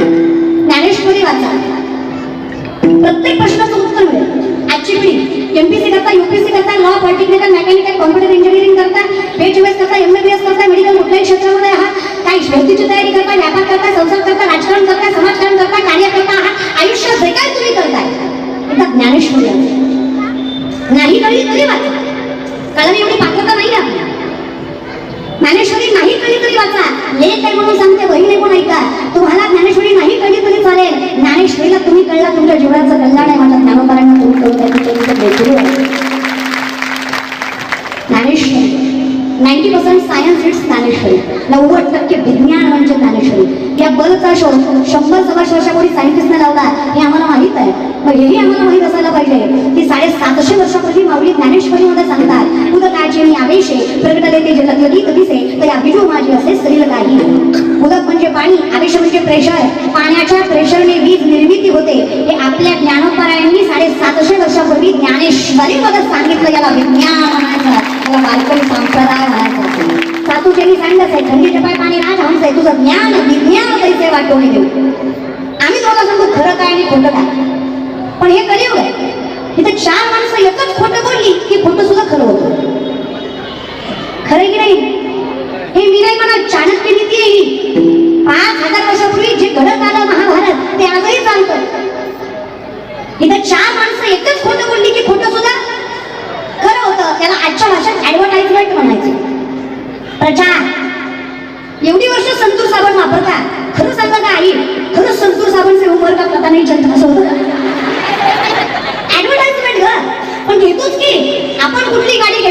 ज्ञानेश्वरी वाचा. प्रत्येक प्रश्नाचं उत्तर मिळेल. आजची पिढी एमपीसी करता युपीएससी करता law polytechnical mechanical computer engineering करता बेचवेस करता एमबीबीएस करता मेडिकल कुठल्याही क्षेत्रामध्ये आहात. काही शेतीची तयारी करता व्यापार करता संसार करता राजकारण करता समाजकारण करता कार्य करता आहात. आयुष्यात जे काय तुम्ही करताय एकदा ज्ञानेश्वरी नाही कळली तरी वाचा. कारण एवढी पात्रता नाही ज्ञानेश्वरी नाही कळली तरी वाचा. लेख आहे म्हणून सांगते बहीण आहे कोण ऐका पर्सेंट ज्ञानेश्वरी. नव्वद टक्के विज्ञान म्हणजे ज्ञानेश्वरी. या बलचा शोध शंभर सव्वाशे वर्षापूर्वी सायंटिस्टने लावला हे आम्हाला माहीत आहे. मग हेही आम्हाला माहीत असायला पाहिजे. की साडेसातशे वर्षापूर्वी माऊली ज्ञानेश्वरीमध्ये सांगतात उदकाचे मी आवेशे प्रगटले ते जलत लगीत दिसे तर अभिजो माझी असे सरील काही. उदक म्हणजे पाणी आवेश म्हणजे प्रेशर. पाण्याच्या प्रेशरने वीज निर्मिती होते. हे आपल्या ज्ञानोपरायांनी साडेसातशे वर्षापूर्वी ज्ञानेश्वरी मध्ये सांगितलं याला विज्ञान म्हणायचं. याला वारकरी संप्रदाय म्हणायचं. सातूच्यानी सांगितलं आहे थंडीचे पाय पाणी आज हंस आहे तुझं ज्ञान विज्ञान कैसे वाटवणे देऊ आम्ही दोघं सांगतो खरं काय आणि खोटं काय? पण हे कलियुग आहे. इथे चार माणसं एकच खोटं बोलली की खोटं सुद्धा खरं होतं. खरं की नाही? हे मी नाही म्हणत चाणक्य नीती आहे ही. पाच हजार वर्षापूर्वी जे घडत आलं महाभारत ते आजही चालतं. इथे चार माणसं एकच खोटं बोलली की खोटं सुद्धा खरं होतं. त्याला आजच्या भाषेत ऍडव्हर्टाइजमेंट म्हणायचं. प्रचार एवढी वर्ष संतूर साबण वापरता. खरं सांगा का आई खरंच संतूर साबण से उमर का पता नाही चलता असं होतं ऍडव्हर्टाइजमेंट ग पण घेतोच की आपण कुठली गाडी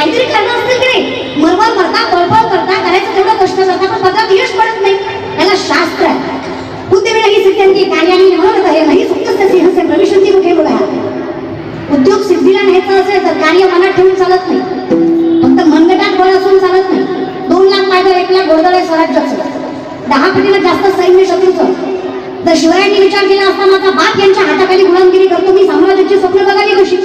काहीतरी कारणं असतील की नाही? मरमर मरता पळपळ करता करायचं तेवढं कष्ट करता पण पत्रात यश पडत नाही. याला शास्त्र आहे. बुद्धिविना ही सिद्धांती कार्याने म्हणत आहे. नाही सुप्तस्य सिंहस्य प्रविशंती कुठे बोला उद्योग सिद्धीला न्यायचं असेल तर कार्य मनात ठेवून चालत नाही. फक्त मनगटात बळ असून चालत नाही. दोन लाख पायदळ एक लाख गोळदळ स्वराज्याचं. दहा पटीला जास्त सैन्य शत्रूचं. जर शिवरायांनी विचार केला असता माझा बाप यांच्या हाताखाली गुलामगिरी करतो. मी साम्राज्याची स्वप्न बघाली कशी?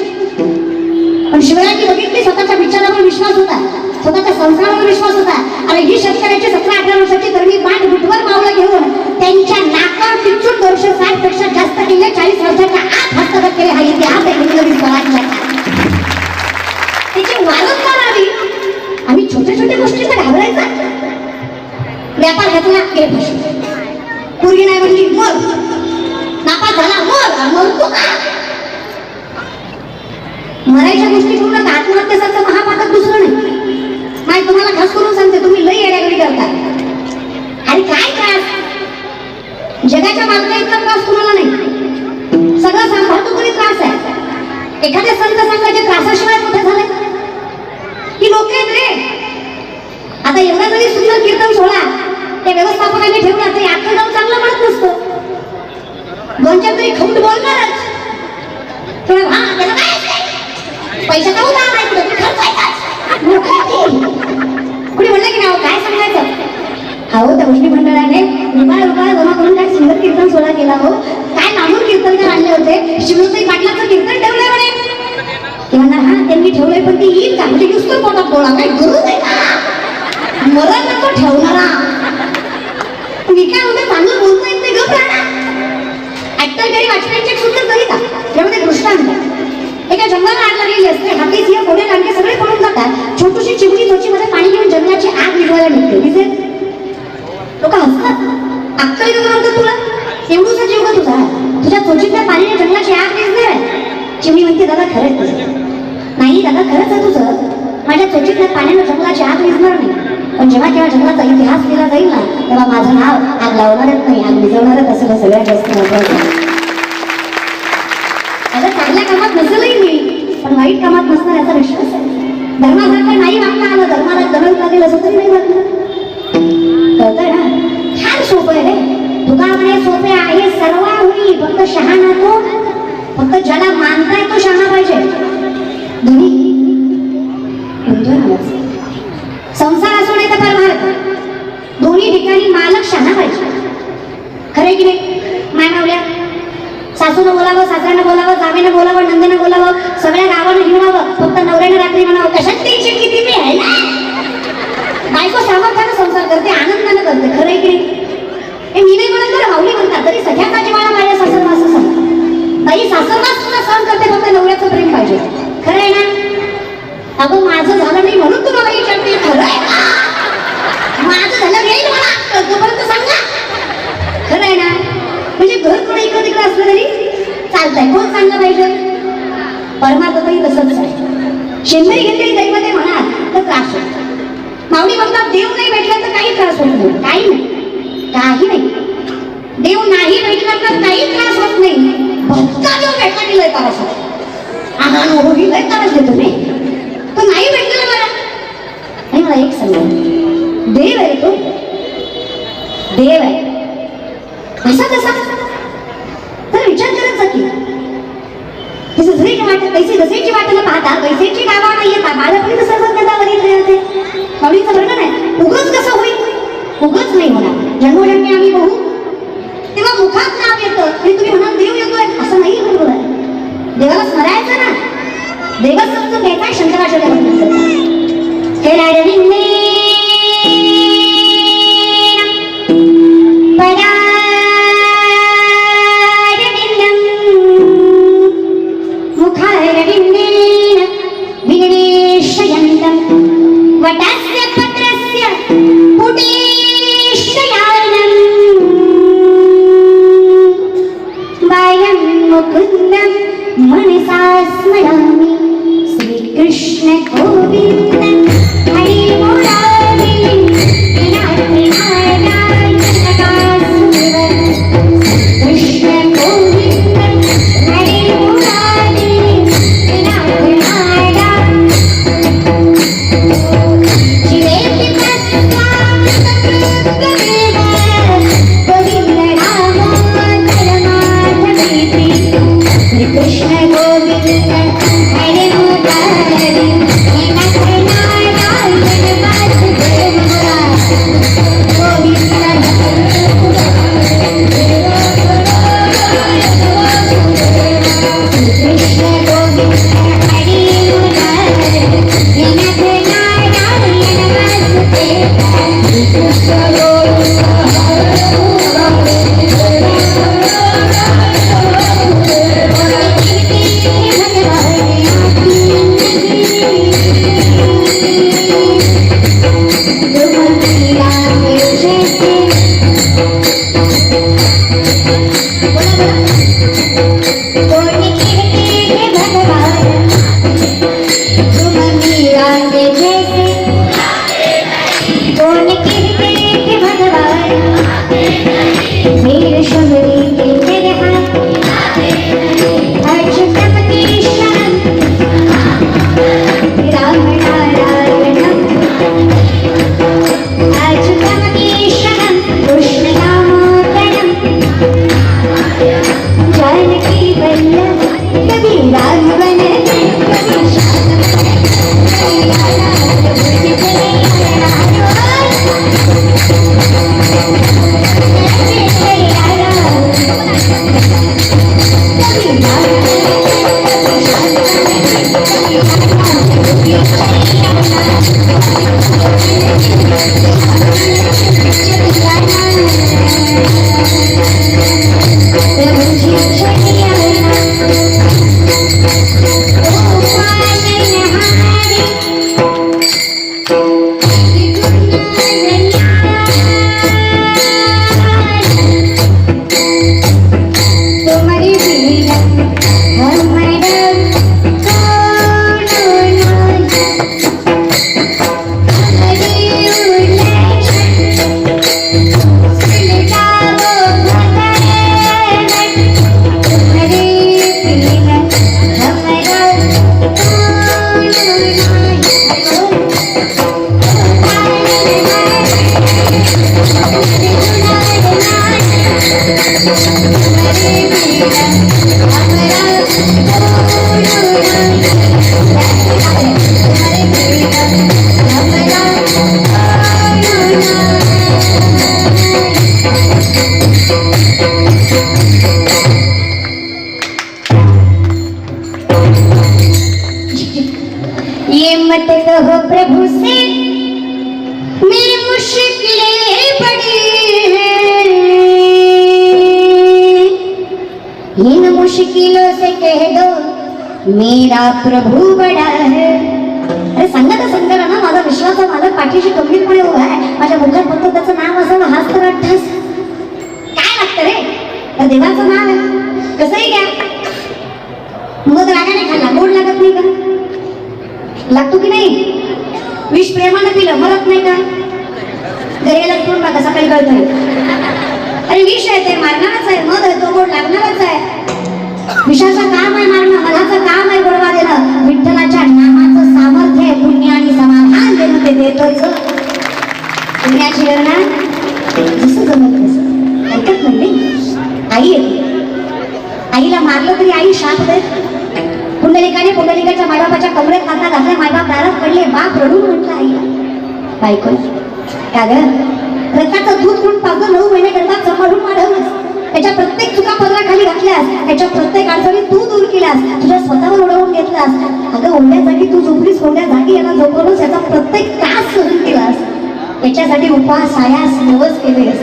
पण शिवरायांनी बघितली स्वतःच्या विचारावर विश्वास होता. स्वतःच्या संसारावर विश्वास होता. आणि ही शेतकऱ्याची सतरा अठरा वर्षाची तरुणी पाठ बुटवर मावलं घेऊन त्यांच्या नाकावर तिचून दोनशे साठपेक्षा जास्त किल्ले चाळीस वर्षाच्या व्यवस्थापकाने ठेवला तरी अख्खं गाव चांगलं म्हणत नसतं. म्हणजे तरी खूप बोलणारच. थोडं हा त्याला काय पैसा का उदा नाही कुठं खर्च कुणी म्हणलं की नाव हो? काय सांगायचं? अहो हो त्या मुस्लिम मंडळाने रुपया रुपया जमा करून काय सुंदर कीर्तन सोहळा केला हो. काय नामून कीर्तनकार आणले होते? शिवसाई पाटलाचं कीर्तन ठेवलंय म्हणे. ते म्हणणार हा त्यांनी ठेवलंय पण ती येईल का? म्हणजे नुसतं पोटात बोला काय गुरु आहे का? मरण नको ठेवणारा. मी काय म्हणते चांगलं बोलत येत नाही ते राहणार ऍक्टर गरी वाचण्याची एक का हो, कविता त्यामध्ये दृष्टांत एका जंगलात आग लागलेली असते. हाती सिंह कोणे लांडके सगळे पळून जातात. छोटीशी चिमणी त्वचीमध्ये पाणी घेऊन जंगलाची आग विझवायला निघते. दिसेल लोक हसतात. अक्कल येतो म्हणतात तुला? एवढूसा जीव का तुझा तुझ्या चोचीतल्या पाण्याने जंगलाची आग विझणार आहे. चिमणी म्हणते दादा खरंच नाही दादा खरंच आहे तुझं. माझ्या चोचीतल्या पाण्यानं जंगलाची आग विझणार नाही. पण जेव्हा केव्हा जन्माचा इतिहास दिला जाईल ना तेव्हा माझं नाव आग लावणारच नाही आग विजवणारच असं सगळ्यात जास्त महत्वाचं आता चांगल्या कामात नसेलही मी पण वाईट कामात नसणार याचा विश्वास आहे. धर्मासारखं नाही वागता आलं धर्माला दरड लागेल असं तरी नाही वाटलं कळतंय ना? छान सोपं आहे रे. तुका म्हणे सोपे आहे सर्व होई फक्त शहाणा तो फक्त ज्याला मानताय तो शहाणा पाहिजे. दोन्ही म्हणतोय ना बस. संसार असो नाही तर परमार्थ दोन्ही ठिकाणी मालक शहाणा पाहिजे खरं आहे की नाही माय मावल्या सासूनं बोलावं सासऱ्यानं बोलावं बोलावं नंदेनं बोलावं सगळ्या गावानं घेणावं फक्त नवऱ्यानं रात्री म्हणावं कशात टेन्शन किती मी आहे ना? बायको सामर्थ्यानं संसार करते आनंदानं करते खरं आहे की हे मी नाही म्हणत तर माऊली म्हणतात तरी सध्याचा जिवाळा माझ्या सासरमा असं. सांग बाई सासरमास सुद्धा सहन करते फक्त नवऱ्याचं प्रेम पाहिजे. खरं आहे ना? अगं माझं झालं नाही म्हणून तुला बाई विचारते खरं आहे का? माझं झालं येईल मला तोपर्यंत सांगा. खरं आहे ना? म्हणजे घर थोडं इकडं तिकडं असलं तरी चालतंय. कोण चांगलं पाहिजे? परमार्थही तसंच आहे. शेंदरी घेतलेली दैवते म्हणा तर त्रास होतो. माऊली म्हणतात देव नाही भेटला तर काही त्रास होत नाही. काही नाही. काही नाही. देव नाही भेटला तर काही त्रास होत नाही. भक्ता देव भेटला की त्रास होतो. आहान होई लय त्रास देतो नाही तो नाही भेटला मला. आणि मला एक सांगा. देव आहे तो. देव आहे. असा कसा? तर विचार करत जा वाट पैसे जसेची वाटेला पाहता पैसेची गावा नाही येता बाळपणी तर सर्व गदावर येत होते कवडीचं वर्णन आहे उगच कसं होईल? उगच नाही होणार. जन्मजन्मी आम्ही बघू. तेव्हा मुखात नाव येतं. तरी तुम्ही म्हणाल देव येतोय. असं नाही बरोबर देवाला स्मरायचं ना. देवा समजून घ्यायचा शंकराचार्य हे राडविंदे प्रभू बडा है अरे सांगा तर संकट ना माझा विश्वास आहे माझ्या पाठीशी गंभीरपणे उभा आहे. माझ्या मुखात फक्त त्याचं नाव असावं हाच तर अठ्ठास काय लागतं रे? तर देवाचं नाव आहे. कसंही घ्या. मग रागाने खाल्ला. गोड लागत नाही का? लागतो की नाही? विष प्रेमानं पिलं मरत नाही का? घरी गेला फोन बघा सकाळी कळतंय. अरे विष आहे ते मारणारच आहे मध आहे तो गोड लागणारच आहे. विषाचं काम आहे मारणं मलाचं काम आहे गोडवा देणं. विठ्ठलाच्या नामाचं सामर्थ्य आहे. पुण्य आणि समाधान देणं ते देतच. पुण्याची गणना जसं जमत तसं. ऐकत नाही. आई येते आईला मारलं तरी आई शाप देत पुंडलिकाने पुंडलिकाच्या मायबापाच्या कमरेत हातात घातल्या मायबाप दारात पडले. बाप रडून म्हटलं आईला बायको का ग रक्ताचं दूध कोण पाच नऊ महिने करतात सांभाळून वाढवलंस त्याच्या प्रत्येक चुका पदराखाली घातल्यास त्याच्या प्रत्येक अडचणी तू दूर केल्यास तुझ्या स्वतःवर उडवून घेतलास अगं ओढ्या जागी तू झोपलीस ओढ्या जागी याला झोपवलंस याचा प्रत्येक तास सहन केलास. त्याच्यासाठी उपास आयास नवस केलेस.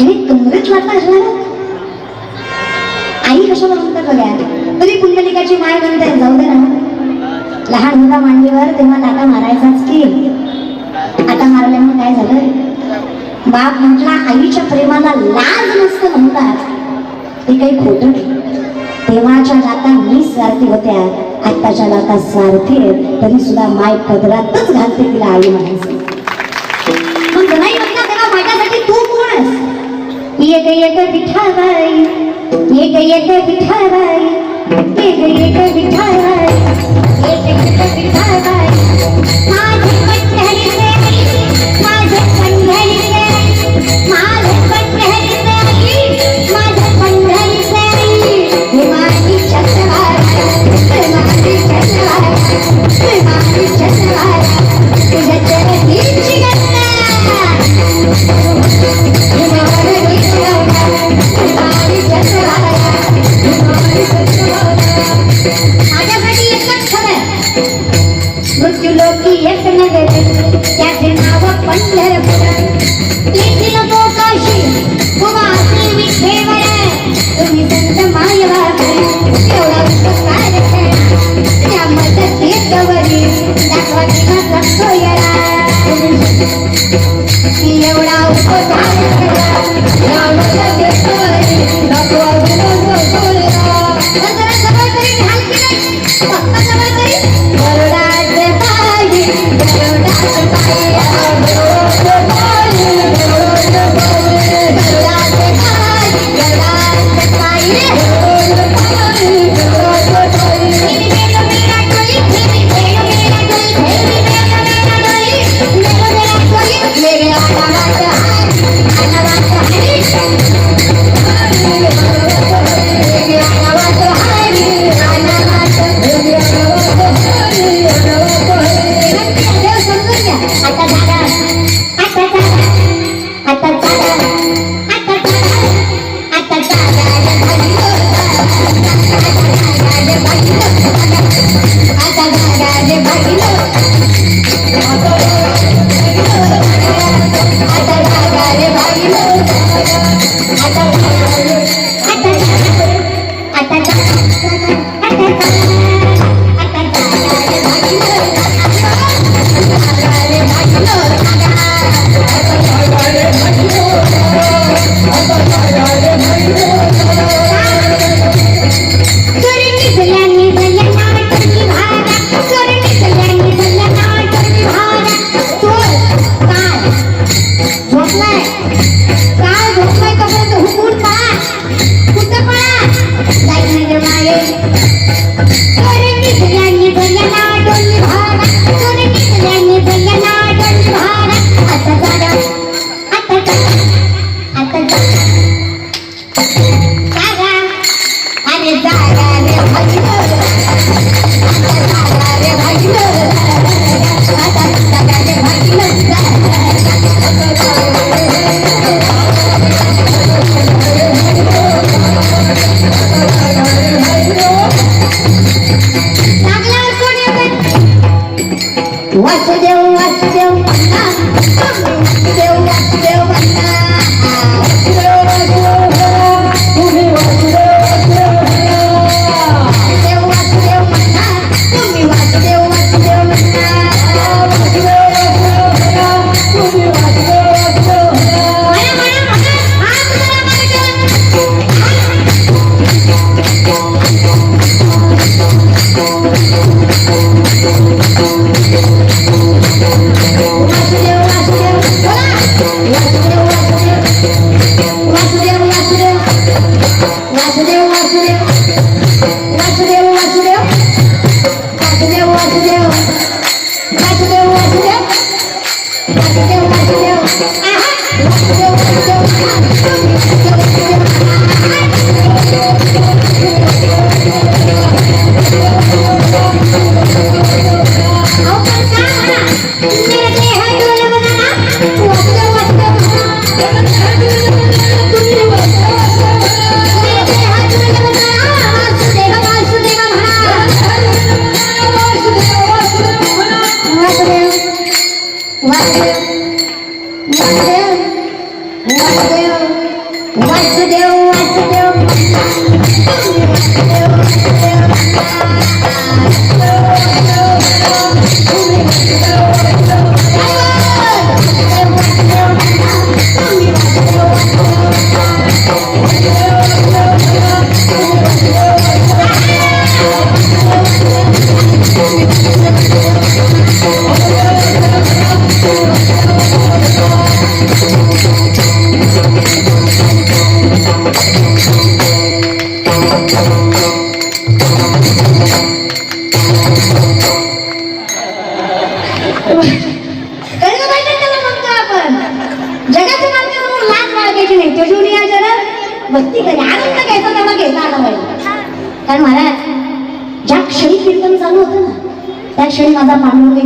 हे कमरेत लाटा असणार? आई कशाला म्हणतात बघा? तरी कुंडलिकाची माय म्हणते जाऊ दे ना. लहान मुला मांडीवर तेव्हा लाटा मारायचाच की? आता मारल्यामुळे काय झालं? बाप म्हटला आईच्या प्रेमाला लाज नसतं म्हणतात. ते काही खोटं नाही. तेव्हाच्या लाटा मी स्वार्थी होत्या. आत्ताच्या लाता स्वार्थी आहेत. तरी सुद्धा माय पदरातच घालते तिला आई म्हणायचं मग नाही म्हणता तेव्हा माझ्यासाठी तू कोण आहेस? एक एक विठाबाई एक एक विठाबाई एक एक विठाबाई एक एक विठाबाई माझे पंढरीचे आई,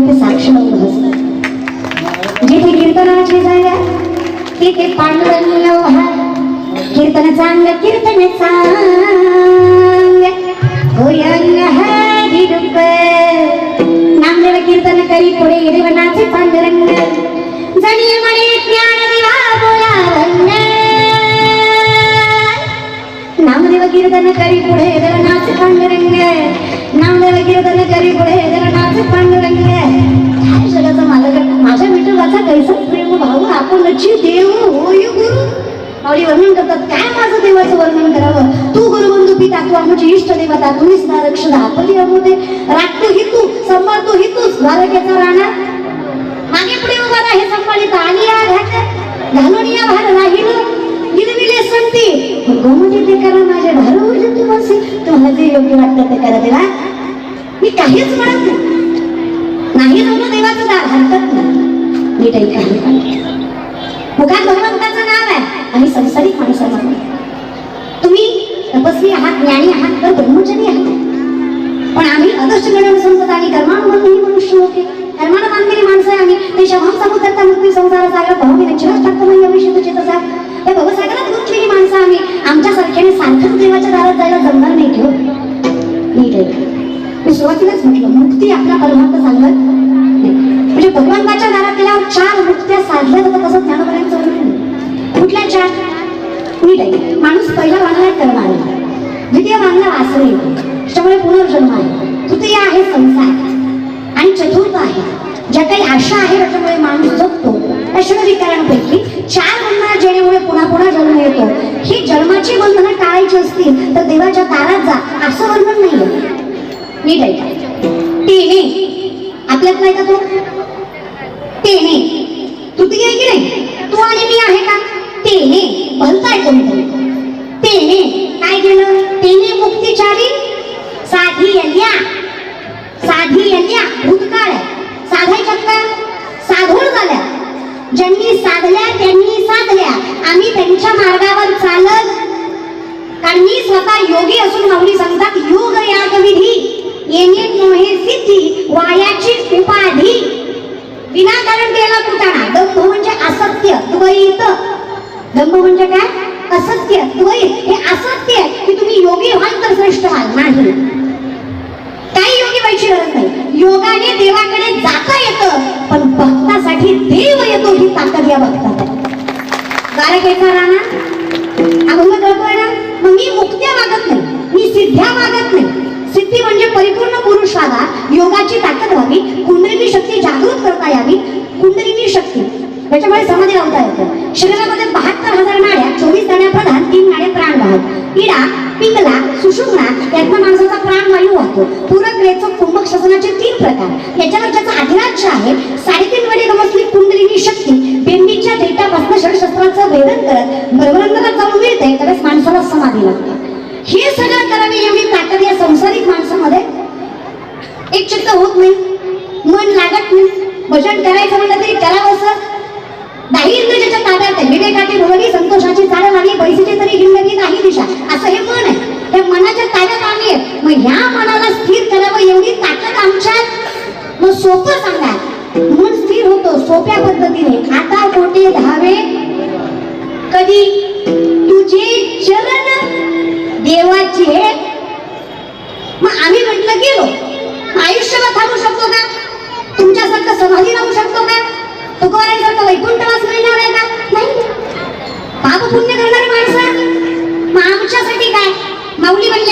इथे साक्ष म्हणून बसला जिथे कीर्तनाची जागा तिथे पांडुरंग कीर्तन चांग कीर्तन चांग होयंग हरी रूप नामदेव कीर्तन करी पुढे हिरवनाचे पांडुरंग. जणी म्हणे ज्ञान दिवा बोलावंग कीर्तन करी पुढे नाच पांडुरंग नामदेव कीर्तन करी पुढे नाच पांडुरंग काय जगाचा मालक माझ्या विठोबाचा कैसा प्रेम भाऊ आपणची देव होय गुरु. माऊली वर्णन करतात. काय माझं देवाचं वर्णन करावं? तू गुरुबंधू पिता तू आमची इष्ट देवता तुम्हीच ना रक्षण आपली अमोदे राखतो ही तू सांभाळतो ही तूच द्वारकेचा राहणार मागे पुढे उभा हे सांभाळीत आणि या घाट घालून या भार राहील गिरविले संती गोमती ते करा माझ्या भार म्हणजे तू बसे तुम्हाला जे योग्य वाटतं ते करा देवा. मी काहीच म्हणत नाही. नाही म्हणून देवाचं दार हरकत नाही. काही काही मुखात भगवंताचं नाव आहे. आणि संसारिक माणसाचं नाव तुम्ही तपस्वी आहात ज्ञानी आहात तर ब्रह्मचारी आहात. पण आम्ही अदर्श गणन संपत आणि कर्मानुबंधही मनुष्य होते. कर्मानं बांधलेली माणसं आहे आम्ही ते शभाम समुद्राचा मृत्यू संसार सागर भाऊ मी नक्षरच टाकतो नाही अविष्य तसा या भवसागरात गुंतलेली माणसं आम्ही आमच्या सारख्याने सारखंच देवाच्या दारात जायला जमणार नाही घेऊ नीट आहे मी सुरुवातीलाच म्हटलं मुक्ती आपला परमार्थ सांगत म्हणजे भगवंताच्या दारात गेल्यावर चार मुक्त्या साधल्या जातात असं ज्ञानोबरांचं कुठल्या चार? नीट आहे माणूस पहिला बांधला कर्म आहे द्वितीय मानला वासरे त्याच्यामुळे पुनर्जन्म आहे. तृतीय आहे संसार. आणि चतुर्थ आहे ज्या काही आशा आहे त्याच्यामुळे माणूस जगतो. त्या विकारांपैकी चार बंधनं जेणेमुळे पुन्हा पुन्हा जन्म येतो. ही जन्माची बंधनं टाळायची असतील तर देवाच्या दारात जा. असं वर्णन नाहीये. नीट आहे तेने आपल्यात नाही का तो? तेने ती आहे की नाही? तू आणि मी आहे का? करण्यासाठी देव येतो ही ताकद या भक्तात आहे. गाणं घेणार ना कळतोय ना मग मी मुक्त्या मागत नाही मी सिद्ध्या मागत नाही. सिद्धी म्हणजे परिपूर्ण पुरुष व्हावा योगाची ताकद व्हावी कुंडलिनी शक्ती जागृत करता यावी कुंडलिनी शक्ती. त्याच्यामुळे समाधी लावता येतं. शरीरामध्ये बहात्तर हजार नाड्या चोवीस नाड्या प्रधान तीन नाड्या प्राण वाहत. इडा पिंगला सुषुम्ना यातनं माणसाचा प्राणवायू वाहतो. पूरक रेचक कुंभक श्वसनाचे तीन प्रकार. याच्यावर ज्याचा अधिराज्य आहे. साडेतीन वेळी गमसली कुंडलिनी शक्ती. बेंबीच्या देठापासून षडशस्त्राचं वेदन करत भरभरंगाला जाऊन मिळते त्यावेळेस माणसाला समाधी लागते. हे सगळं करावे एवढी ताकद या संसारिक माणसामध्ये? एक चित्त होत नाही. मन लागत नाही. भजन करायचं म्हणलं तरी करावं असं नाही इंद्र ज्याच्या ताब्यात आहे. विवेकाची भोवली संतोषाची चाल लागली पैसेची तरी जिंदगी नाही दिशा. असं हे मन आहे. त्या मनाच्या ताब्यात आम्ही मग ह्या मनाला स्थिर करावं एवढी ताकद आमच्यात? मग सोपं सांगा. मन स्थिर होतो सोप्या पद्धतीने. आता कोठे धावे. कधी? तुझे चरण देवाचे. मग आम्ही म्हटलं गेलो. आयुष्यभर थांबू शकतो का? तुमच्यासारखं समाधी राहू शकतो का? तुकोरांसारखं वैकुंठवास मिळणार आहे का? नाही. पाप पुण्य करणारी माणसं. मग आमच्यासाठी काय? माऊली बनले.